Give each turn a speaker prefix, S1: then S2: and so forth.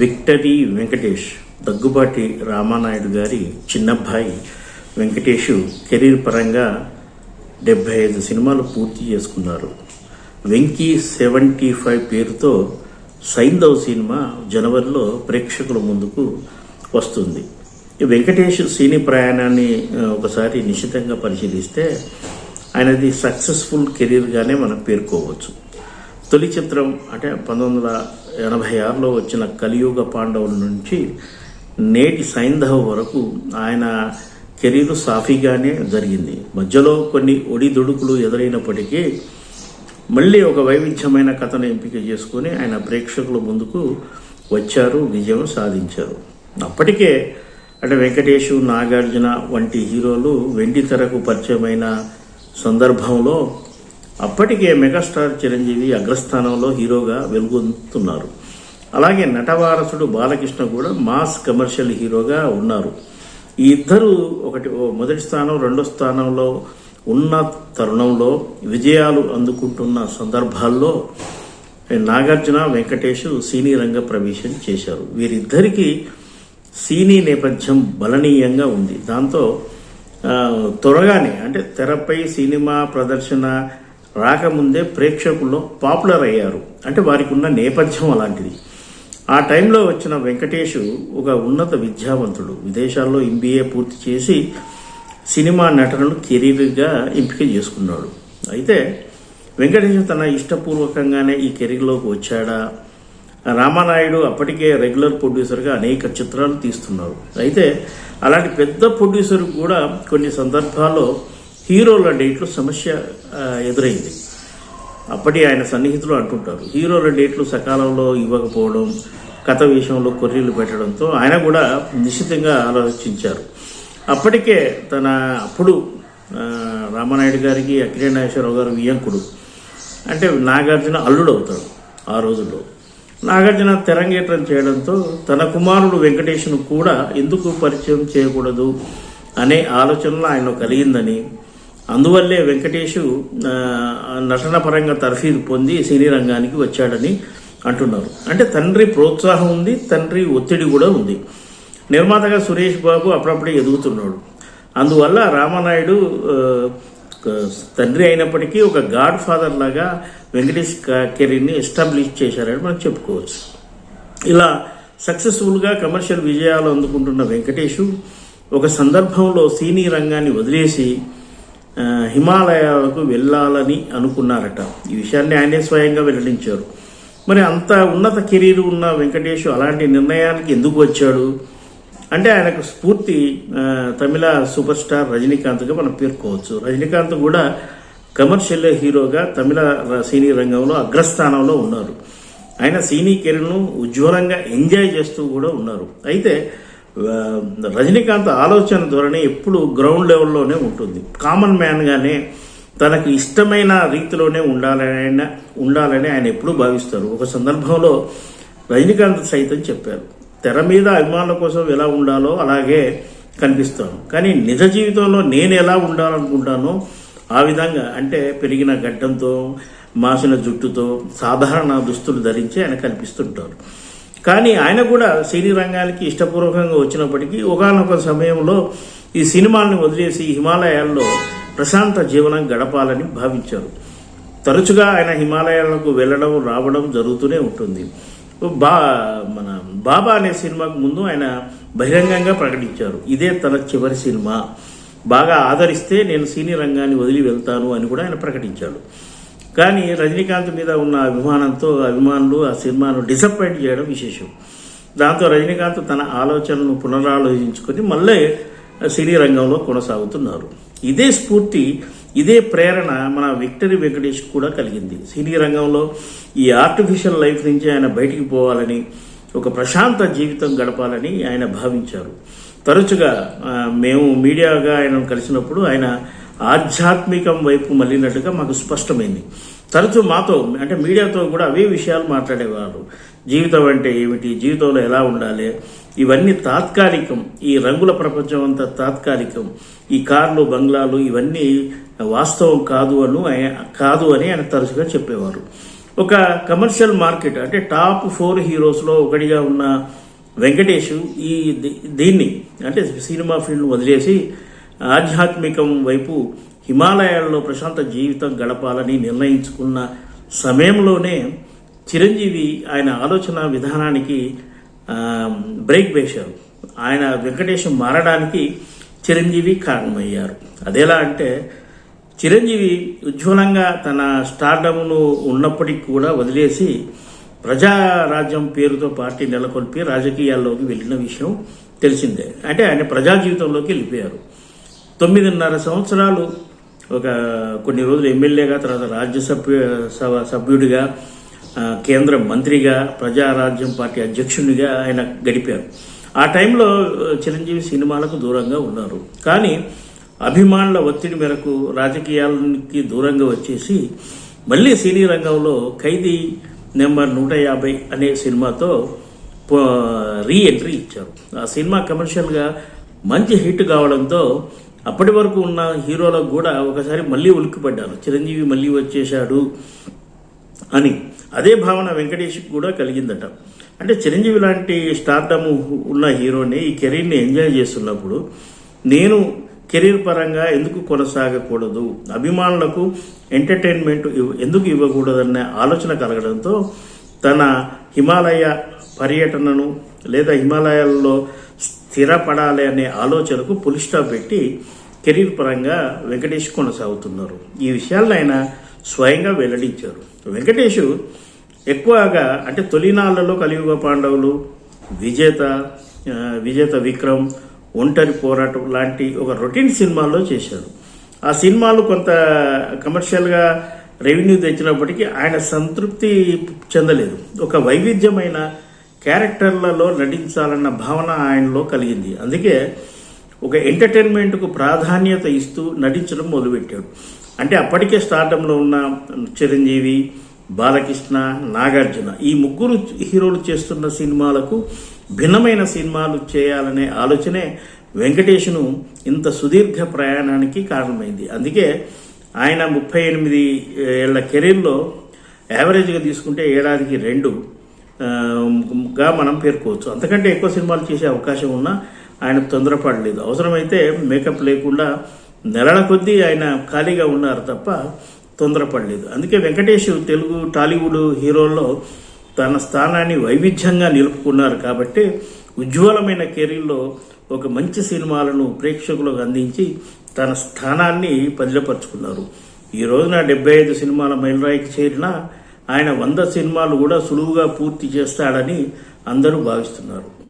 S1: Victory Venkatesh Daggubati Ramanaidu గారి చిన్నబ్బాయి Venkatesh career పరంగా డెబ్బై ఐదు సినిమాలు పూర్తి చేసుకున్నారు. వెంకీ సెవెంటీ ఫైవ్ పేరుతో సైందవ్ సినిమా జనవరిలో ప్రేక్షకుల ముందుకు వస్తుంది. ఈ వెంకటేష్ సినీ ప్రయాణాన్ని ఒకసారి నిశ్చితంగా పరిశీలిస్తే ఆయనది సక్సెస్ఫుల్ కెరీర్గానే మనం పేర్కోవచ్చు. తొలి చిత్రం అంటే పంతొమ్మిది వందల ఎనభై ఆరులో వచ్చిన కలియుగ పాండవుల నుంచి నేటి సైంధవ వరకు ఆయన కెరీర్ సాఫీగానే జరిగింది. మధ్యలో కొన్ని ఒడిదుడుకులు ఎదురైనప్పటికీ మళ్ళీ ఒక వైవిధ్యమైన కథను ఎంపిక చేసుకుని ఆయన ప్రేక్షకుల ముందుకు వచ్చారు విజయం సాధించారు. అప్పటికే అంటే వెంకటేష్ నాగార్జున వంటి హీరోలు వెండి తెరకు పరిచయమైన సందర్భంలో అప్పటికే మెగాస్టార్ చిరంజీవి అగ్రస్థానంలో హీరోగా వెలుగొందుతున్నారు. అలాగే నటవారసుడు బాలకృష్ణ కూడా మాస్ కమర్షియల్ హీరోగా ఉన్నారు. ఈ ఇద్దరు ఒకటి ఓ మొదటి స్థానం రెండో స్థానంలో ఉన్న తరుణంలో విజయాలు అందుకుంటున్న సందర్భాల్లో నాగార్జున వెంకటేష్ సినీ రంగ ప్రవేశం చేశారు. వీరిద్దరికీ సినీ నేపథ్యం బలనీయంగా ఉంది. దాంతో త్వరగానే అంటే తెరపై సినిమా ప్రదర్శన రాకముందే ప్రేక్షకుల్లో పాపులర్ అయ్యారు. అంటే వారికి ఉన్న నేపథ్యం అలాంటిది. ఆ టైంలో వచ్చిన వెంకటేష్ ఒక ఉన్నత విద్యావంతుడు. విదేశాల్లో ఎంబీఏ పూర్తి చేసి సినిమా నటనను కెరీర్గా ఎంపిక చేసుకున్నాడు. అయితే వెంకటేష్ తన ఇష్టపూర్వకంగానే ఈ కెరీర్లోకి వచ్చాడా? రామానాయుడు అప్పటికే రెగ్యులర్ ప్రొడ్యూసర్గా అనేక చిత్రాలు తీస్తున్నారు. అయితే అలాంటి పెద్ద ప్రొడ్యూసర్ కూడా కొన్ని సందర్భాల్లో హీరోల డేట్లు సమస్య ఎదురైంది. అప్పటి ఆయన సన్నిహితులు అంటుంటారు హీరోల డేట్లు సకాలంలో ఇవ్వకపోవడం కథ విషయంలో కొర్రీలు పెట్టడంతో ఆయన కూడా నిశ్చితంగా ఆలోచించారు. అప్పటికే తన అప్పుడు రామానాయుడు గారికి అఖిలే నాగేశ్వరరావు గారు వియంకుడు అంటే నాగార్జున అల్లుడు అవుతాడు ఆ రోజుల్లో. నాగార్జున తెరంగేట్రం చేయడంతో తన కుమారుడు వెంకటేష్ను కూడా ఎందుకు పరిచయం చేయకూడదు అనే ఆలోచనలో ఆయన కలిగిందని అందువల్లే వెంకటేషు నటన పరంగా తర్ఫీదు పొంది సినీ రంగానికి వచ్చాడని అంటున్నారు. అంటే తండ్రి ప్రోత్సాహం ఉంది తండ్రి ఒత్తిడి కూడా ఉంది. నిర్మాతగా సురేష్ బాబు అప్పుడప్పుడే ఎదుగుతున్నాడు. అందువల్ల రామానాయుడు తండ్రి అయినప్పటికీ ఒక గాడ్ ఫాదర్ లాగా వెంకటేష్ కెరీర్ని ఎస్టాబ్లిష్ చేశారని మనం చెప్పుకోవచ్చు. ఇలా సక్సెస్ఫుల్గా కమర్షియల్ విజయాలు అందుకుంటున్న వెంకటేషు ఒక సందర్భంలో సినీ రంగాన్ని వదిలేసి హిమాలయాలకు వెళ్ళాలని అనుకున్నారట. ఈ విషయాన్ని ఆయనే స్వయంగా వెల్లడించారు. మరి అంత ఉన్నత కెరీర్ ఉన్న వెంకటేష్ అలాంటి నిర్ణయానికి ఎందుకు వచ్చాడు? అంటే ఆయనకు స్ఫూర్తి తమిళ సూపర్ స్టార్ రజనీకాంత్గా మనం పేర్కోవచ్చు. రజనీకాంత్ కూడా కమర్షియల్ హీరోగా తమిళ సినీ రంగంలో అగ్రస్థానంలో ఉన్నారు. ఆయన సినీ కెరీర్ను ఉజ్వలంగా ఎంజాయ్ చేస్తూ కూడా ఉన్నారు. అయితే రజనీకాంత్ ఆలోచన ధోరణి ఎప్పుడు గ్రౌండ్ లెవెల్లోనే ఉంటుంది. కామన్ మ్యాన్గానే తనకు ఇష్టమైన రీతిలోనే ఉండాలని ఆయన ఉండాలని ఆయన ఎప్పుడూ భావిస్తారు. ఒక సందర్భంలో రజనీకాంత్ సైతం చెప్పారు తెర మీద అభిమానుల కోసం ఎలా ఉండాలో అలాగే కనిపిస్తాను. కానీ నిజ జీవితంలో నేను ఎలా ఉండాలనుకుంటానో ఆ విధంగా అంటే పెరిగిన గడ్డంతో మాసిన జుట్టుతో సాధారణ దుస్తులు ధరించి ఆయన కనిపిస్తుంటారు. కానీ ఆయన కూడా సినీ రంగానికి ఇష్టపూర్వకంగా వచ్చినప్పటికీ ఒకనొక సమయంలో ఈ సినిమాల్ని వదిలేసి హిమాలయాల్లో ప్రశాంత జీవనం గడపాలని భావించారు. తరచుగా ఆయన హిమాలయాలకు వెళ్ళడం రావడం జరుగుతూనే ఉంటుంది. బా మన బాబా అనే సినిమాకు ముందు ఆయన బహిరంగంగా ప్రకటించారు. ఇదే తన చివరి సినిమా. బాగా ఆదరిస్తే నేను సినీ రంగాన్ని వదిలి వెళ్తాను అని కూడా ఆయన ప్రకటించాడు. కానీ రజనీకాంత్ మీద ఉన్న అభిమానంతో అభిమానులు ఆ సినిమాను డిసప్పాయింట్ చేయడం విశేషం. దాంతో రజనీకాంత్ తన ఆలోచనను పునరాలోచించుకొని మళ్ళీ సినీ రంగంలో కొనసాగుతున్నారు. ఇదే స్ఫూర్తి ఇదే ప్రేరణ మన విక్టరీ వెంకటేష్ కూడా కలిగింది. సినీ రంగంలో ఈ ఆర్టిఫిషియల్ లైఫ్ నుంచి ఆయన బయటికి పోవాలని ఒక ప్రశాంత జీవితం గడపాలని ఆయన భావించారు. తరచుగా మేము మీడియాగా ఆయనను కలిసినప్పుడు ఆయన ఆధ్యాత్మికం వైపు మళ్ళినట్టుగా మాకు స్పష్టమైంది. తరచూ మాతో అంటే మీడియాతో కూడా అవే విషయాలు మాట్లాడేవారు. జీవితం అంటే ఏమిటి? జీవితంలో ఎలా ఉండాలి? ఇవన్నీ తాత్కాలికం. ఈ రంగుల ప్రపంచం అంతా తాత్కాలికం. ఈ కార్లు బంగ్లాలు ఇవన్నీ వాస్తవం కాదు అను కాదు అని ఆయన తరచుగా చెప్పేవారు. ఒక కమర్షియల్ మార్కెట్ అంటే టాప్ ఫోర్ హీరోస్లో ఒకటిగా ఉన్న వెంకటేష్ ఈ దీ- దీన్ని అంటే సినిమా ఫీల్డ్ వదిలేసి ఆధ్యాత్మికం వైపు హిమాలయాల్లో ప్రశాంత జీవితం గడపాలని నిర్ణయించుకున్న సమయంలోనే చిరంజీవి ఆయన ఆలోచన విధానానికి బ్రేక్ వేశారు. ఆయన వెంకటేశం మారడానికి చిరంజీవి కారణమయ్యారు. అదెలా అంటే చిరంజీవి ఉజ్వలంగా తన స్టార్డమ్ను ఉన్నప్పటికీ కూడా వదిలేసి ప్రజారాజ్యం పేరుతో పార్టీ నెలకొల్పి రాజకీయాల్లోకి వెళ్ళిన విషయం తెలిసిందే. అంటే ఆయన ప్రజా జీవితంలోకి వెళ్ళిపోయారు. తొమ్మిదిన్నర సంవత్సరాలు ఒక కొన్ని రోజులు ఎమ్మెల్యేగా తర్వాత రాజ్యసభ సభ సభ్యుడిగా కేంద్ర మంత్రిగా ప్రజారాజ్యం పార్టీ అధ్యక్షునిగా ఆయన గడిపారు. ఆ టైంలో చిరంజీవి సినిమాలకు దూరంగా ఉన్నారు. కానీ అభిమానుల ఒత్తిడి మేరకు రాజకీయాలకి దూరంగా వచ్చేసి మళ్ళీ సినీ రంగంలో ఖైదీ నెంబర్ నూట యాభై అనే సినిమాతో రీ ఎంట్రీ ఇచ్చారు. ఆ సినిమా కమర్షియల్గా మంచి హిట్ కావడంతో అప్పటి వరకు ఉన్న హీరోలకు కూడా ఒకసారి మళ్ళీ ఉలిక్కిపడ్డారు. చిరంజీవి మళ్ళీ వచ్చేశాడు అని. అదే భావన వెంకటేష్కి కూడా కలిగిందట. అంటే చిరంజీవి లాంటి స్టార్డమ్ ఉన్న హీరోని ఈ కెరీర్ని ఎంజాయ్ చేస్తున్నప్పుడు నేను కెరీర్ పరంగా ఎందుకు కొనసాగకూడదు? అభిమానులకు ఎంటర్టైన్మెంట్ ఎందుకు ఇవ్వకూడదనే ఆలోచన కలగడంతో తన హిమాలయ పర్యటనను లేదా హిమాలయాల్లో స్థిరపడాలి అనే ఆలోచనకు పులి స్టాప్ పెట్టి కెరీర్ పరంగా వెంకటేష్ కొనసాగుతున్నారు. ఈ విషయాలను ఆయన స్వయంగా వెల్లడించారు. వెంకటేష్ ఎక్కువగా అంటే తొలినాళ్ళలో కలియుగ పాండవులు విజేత విజేత విక్రమ్ ఒంటరి పోరాటం లాంటి ఒక రొటీన్ సినిమాల్లో చేశారు. ఆ సినిమాలు కొంత కమర్షియల్గా రెవెన్యూ తెచ్చినప్పటికీ ఆయన సంతృప్తి చెందలేదు. ఒక వైవిధ్యమైన క్యారెక్టర్లలో నటించాలన్న భావన ఆయనలో కలిగింది. అందుకే ఒక ఎంటర్టైన్మెంట్కు ప్రాధాన్యత ఇస్తూ నటించడం మొదలుపెట్టాడు. అంటే అప్పటికే స్టార్డంలో ఉన్న చిరంజీవి బాలకృష్ణ నాగార్జున ఈ ముగ్గురు హీరోలు చేస్తున్న సినిమాలకు భిన్నమైన సినిమాలు చేయాలనే ఆలోచనే వెంకటేష్ను ఇంత సుదీర్ఘ ప్రయాణానికి కారణమైంది. అందుకే ఆయన ముప్పై ఎనిమిది ఏళ్ళ కెరీర్లో యావరేజ్గా తీసుకుంటే ఏడాదికి రెండు గా మనం పేర్కోవచ్చు. అంతకంటే ఎక్కువ సినిమాలు చేసే అవకాశం ఉన్నా ఆయన తొందరపడలేదు. అవసరమైతే మేకప్ లేకుండా నెలల కొద్దీ ఆయన ఖాళీగా ఉన్నారు తప్ప తొందరపడలేదు. అందుకే వెంకటేష్ తెలుగు టాలీవుడ్ హీరోల్లో తన స్థానాన్ని వైవిధ్యంగా నిలుపుకున్నారు కాబట్టి ఉజ్వలమైన కెరీర్లో ఒక మంచి సినిమాలను ప్రేక్షకులకు అందించి తన స్థానాన్ని పదిలపరుచుకున్నారు. ఈ రోజున డెబ్బై ఐదు సినిమాల మైలురాయికి చేరిన ఆయన వంద సినిమాలు కూడా సులువుగా పూర్తి చేస్తాడని అందరూ భావిస్తున్నారు.